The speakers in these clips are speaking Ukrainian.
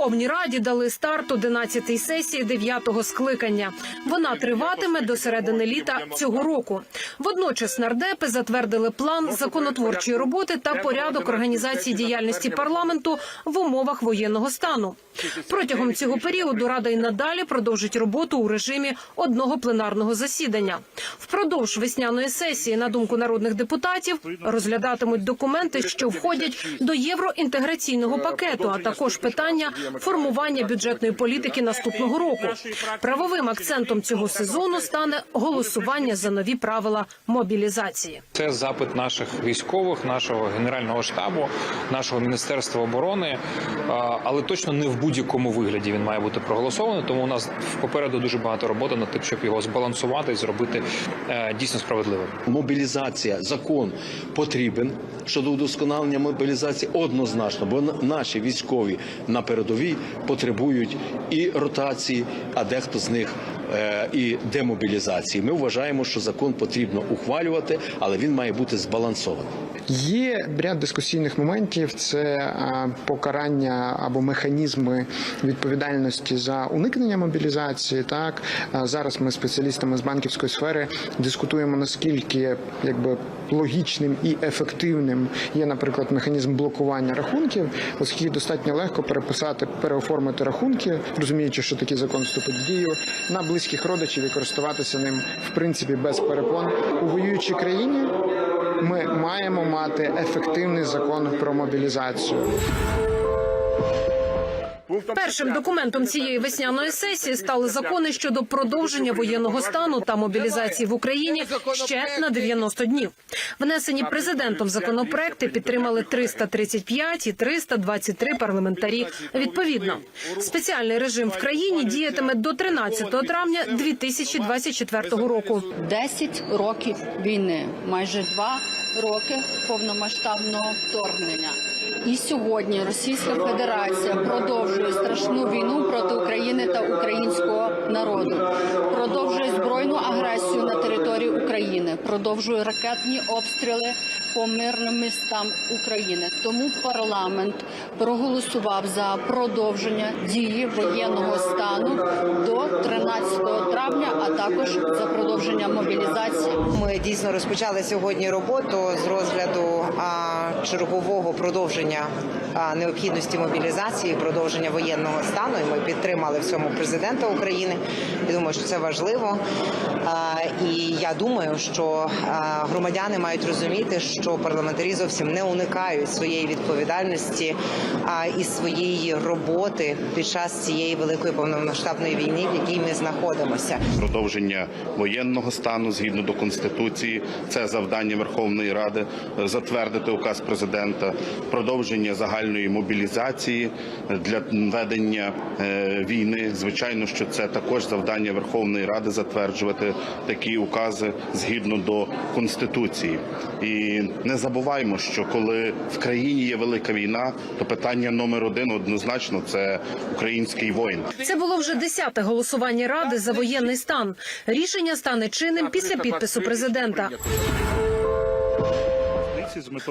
Верховній Раді дали старт 11-й сесії 9-го скликання. Вона триватиме до середини літа цього року. Водночас нардепи затвердили план законотворчої роботи та порядок організації діяльності парламенту в умовах воєнного стану. Протягом цього періоду рада й надалі продовжить роботу у режимі одного пленарного засідання. Впродовж весняної сесії, на думку народних депутатів, розглядатимуть документи, що входять до євроінтеграційного пакету, а також питання формування бюджетної політики наступного року. Правовим акцентом цього сезону стане голосування за нові правила мобілізації. Це запит наших військових, нашого генерального штабу, нашого міністерства оборони, але точно не в будь-якому вигляді він має бути проголосований. Тому у нас попереду дуже багато роботи над тим, щоб його збалансувати і зробити е, дійсно справедливим. Мобілізація, закон потрібен щодо удосконалення мобілізації однозначно, бо наші військові на передовій потребують і ротації, а дехто з них і демобілізації. Ми вважаємо, що закон потрібно ухвалювати, але він має бути збалансований. Є ряд дискусійних моментів: це покарання або механізми відповідальності за уникнення мобілізації. Так зараз ми спеціалістами з банківської сфери дискутуємо наскільки якби логічним і ефективним є, наприклад, механізм блокування рахунків, оскільки достатньо легко переписати, переоформити рахунки, розуміючи, що такий закон вступить в дію на близьких родичів і користуватися ним в принципі без перепон у воюючій країні. Ми маємо мати ефективний закон про мобілізацію. Першим документом цієї весняної сесії стали закони щодо продовження воєнного стану та мобілізації в Україні ще на 90 днів. Внесені президентом законопроекти підтримали 335 і 323 парламентарі. Відповідно, спеціальний режим в країні діятиме до 13 травня 2024 року. 10 років війни, майже два роки повномасштабного вторгнення. І сьогодні Російська Федерація продовжує страшну війну проти України та українського народу, продовжує збройну агресію на території України, продовжує ракетні обстріли по мирним містам України. Тому парламент проголосував за продовження дії воєнного стану до 13 травня, а також за продовження мобілізації. Ми дійсно розпочали сьогодні роботу з розгляду чергового продовження необхідності мобілізації, продовження воєнного стану. І ми підтримали в цьому президента України. Я думаю, що це важливо. І я думаю, що громадяни мають розуміти, що парламентарі зовсім не уникають своєї відповідальності і своєї роботи під час цієї великої повномасштабної війни, в якій ми знаходимося. продовження воєнного стану згідно до конституції. Це завдання Верховної Ради затвердити указ президента, продовження загальної мобілізації для ведення е, війни. Звичайно, що це також завдання Верховної Ради затверджувати такі укази згідно до конституції. І не забуваймо, що коли в країні є велика війна, то питання номер один однозначно це український воїн. Це було вже десяте голосування ради за воєнний стан. Рішення стане чинним після підпису президента.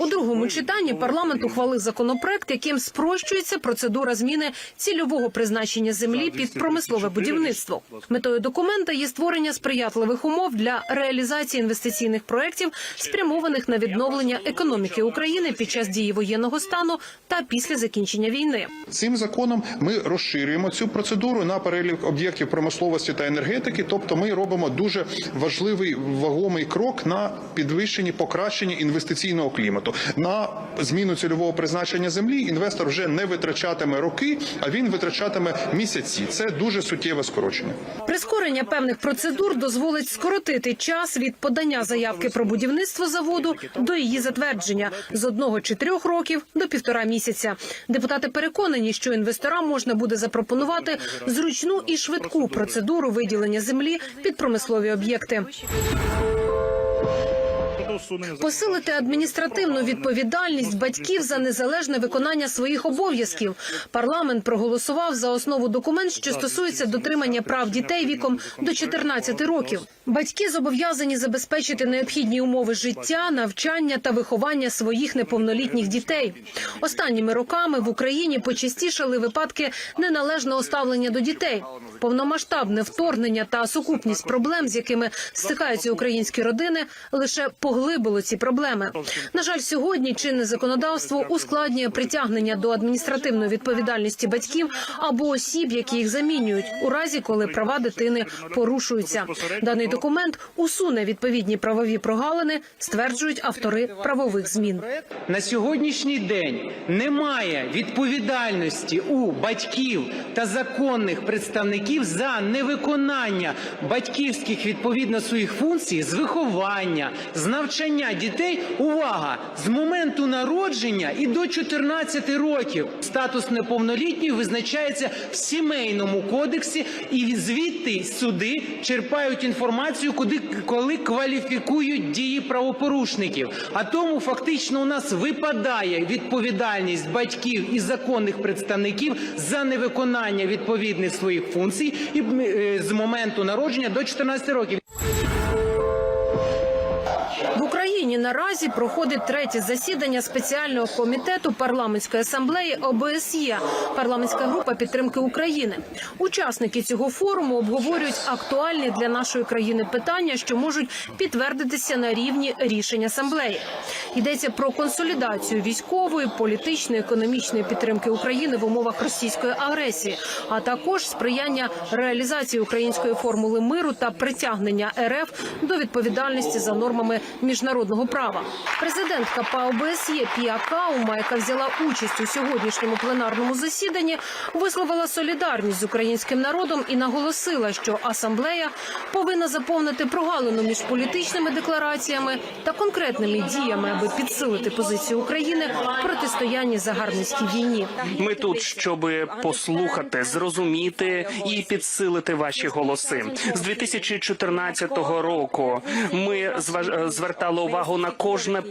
У другому читанні парламент ухвалив законопроект, яким спрощується процедура зміни цільового призначення землі під промислове будівництво. Метою документа є створення сприятливих умов для реалізації інвестиційних проєктів, спрямованих на відновлення економіки України під час дії воєнного стану та після закінчення війни. Цим законом ми розширюємо цю процедуру на перелік об'єктів промисловості та енергетики. Тобто, ми робимо дуже важливий вагомий крок на підвищенні покращення інвестиційного клімату. На зміну цільового призначення землі інвестор вже не витрачатиме роки, а він витрачатиме місяці. Це дуже суттєве скорочення. Прискорення певних процедур дозволить скоротити час від подання заявки про будівництво заводу до її затвердження з одного чи трьох років до півтора місяця. Депутати переконані, що інвесторам можна буде запропонувати зручну і швидку процедуру виділення землі під промислові об'єкти. Посилити адміністративну відповідальність батьків за незалежне виконання своїх обов'язків. Парламент проголосував за основу документ, що стосується дотримання прав дітей віком до 14 років. Батьки зобов'язані забезпечити необхідні умови життя, навчання та виховання своїх неповнолітніх дітей. Останніми роками в Україні почастішали випадки неналежного ставлення до дітей. Повномасштабне вторгнення та сукупність проблем, з якими стикаються українські родини, лише поглибило ці проблеми. На жаль, сьогодні чинне законодавство ускладнює притягнення до адміністративної відповідальності батьків або осіб, які їх замінюють, у разі коли права дитини порушуються. Даний документ усуне відповідні правові прогалини, стверджують автори правових змін. На сьогоднішній день немає відповідальності у батьків та законних представників за невиконання батьківських відповідно своїх функцій з виховання, з навчання дітей. Увага! З моменту народження і до 14 років статус неповнолітньої визначається в сімейному кодексі, і звідти суди черпають інформацію, куди коли кваліфікують дії правопорушників. А тому фактично у нас випадає відповідальність батьків і законних представників за невиконання відповідних своїх функцій і е, з моменту народження до 14 років. Наразі проходить третє засідання спеціального комітету парламентської асамблеї ОБСЄ парламентська група підтримки України. Учасники цього форуму обговорюють актуальні для нашої країни питання, що можуть підтвердитися на рівні рішень асамблеї. Йдеться про консолідацію військової, політичної, економічної підтримки України в умовах російської агресії, а також сприяння реалізації української формули миру та притягнення РФ до відповідальності за нормами міжнародного права. Президентка ПА ОБСЄ Пія Каума, яка взяла участь у сьогоднішньому пленарному засіданні, висловила солідарність з українським народом і наголосила, що асамблея повинна заповнити прогалину між політичними деклараціями та конкретними діями, аби підсилити позицію України в протистоянні загарбницькій війні. Ми тут, щоб послухати, зрозуміти і підсилити ваші голоси. З 2014 року ми зваж- звертали увагу на кожне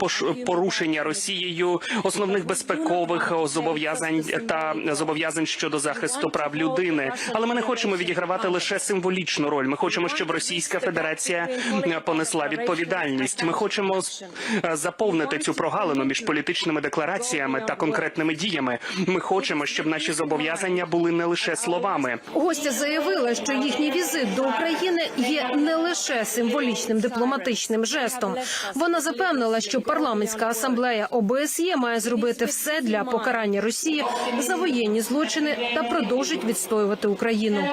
порушення Росією основних безпекових зобов'язань та зобов'язань щодо захисту прав людини. Але ми не хочемо відігравати лише символічну роль. Ми хочемо, щоб Російська Федерація понесла відповідальність. Ми хочемо заповнити цю прогалину між політичними деклараціями та конкретними діями. Ми хочемо, щоб наші зобов'язання були не лише словами. Гостя заявила, що їхній візит до України є не лише символічним дипломатичним жестом. Вона запевнила, що парламентська асамблея ОБСЄ має зробити все для покарання Росії за воєнні злочини та продовжить відстоювати Україну.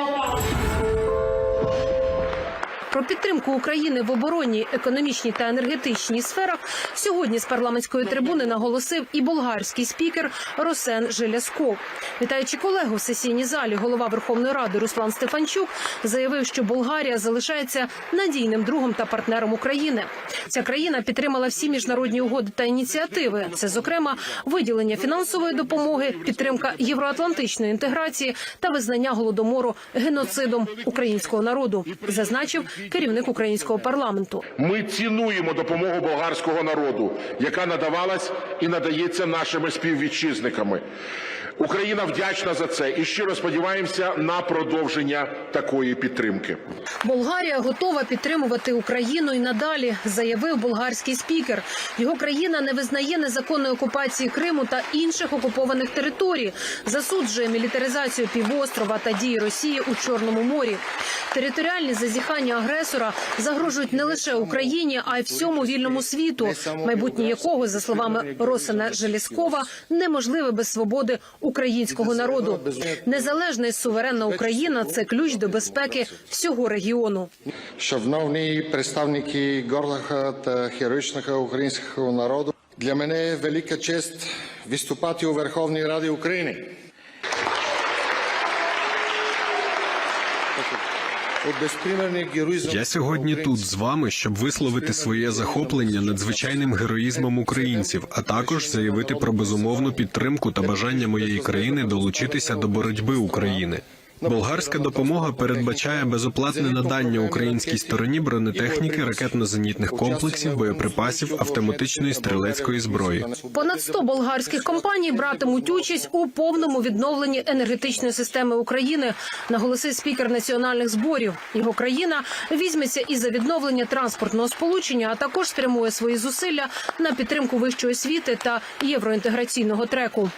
Про підтримку України в оборонній, економічній та енергетичній сферах сьогодні з парламентської трибуни наголосив і болгарський спікер Росен Желясков. Вітаючи колегу в сесійній залі, голова Верховної Ради Руслан Стефанчук заявив, що Болгарія залишається надійним другом та партнером України. Ця країна підтримала всі міжнародні угоди та ініціативи. Це, зокрема, виділення фінансової допомоги, підтримка євроатлантичної інтеграції та визнання голодомору геноцидом українського народу, зазначив керівник українського парламенту. Ми цінуємо допомогу болгарського народу, яка надавалась і надається нашими співвітчизниками. Україна вдячна за це і щиро сподіваємося на продовження такої підтримки. Болгарія готова підтримувати Україну і надалі, заявив болгарський спікер. Його країна не визнає незаконної окупації Криму та інших окупованих територій, засуджує мілітаризацію півострова та дії Росії у Чорному морі. Територіальні зазіхання агресора загрожують не лише Україні, а й всьому вільному світу, майбутнє якого, за словами Росена Желіскова, неможливе без свободи українського народу. Незалежна і суверенна Україна це ключ до безпеки всього регіону. Шановні представники гордого та героїчного українського народу, для мене велика честь виступати у Верховній Раді України. Я сьогодні тут з вами, щоб висловити своє захоплення надзвичайним героїзмом українців, а також заявити про безумовну підтримку та бажання моєї країни долучитися до боротьби України. Болгарська допомога передбачає безоплатне надання українській стороні бронетехніки, ракетно-зенітних комплексів, боєприпасів, автоматичної стрілецької зброї. Понад 100 болгарських компаній братимуть участь у повному відновленні енергетичної системи України, наголосив спікер національних зборів. Його країна візьметься і за відновлення транспортного сполучення, а також спрямує свої зусилля на підтримку вищої освіти та євроінтеграційного треку.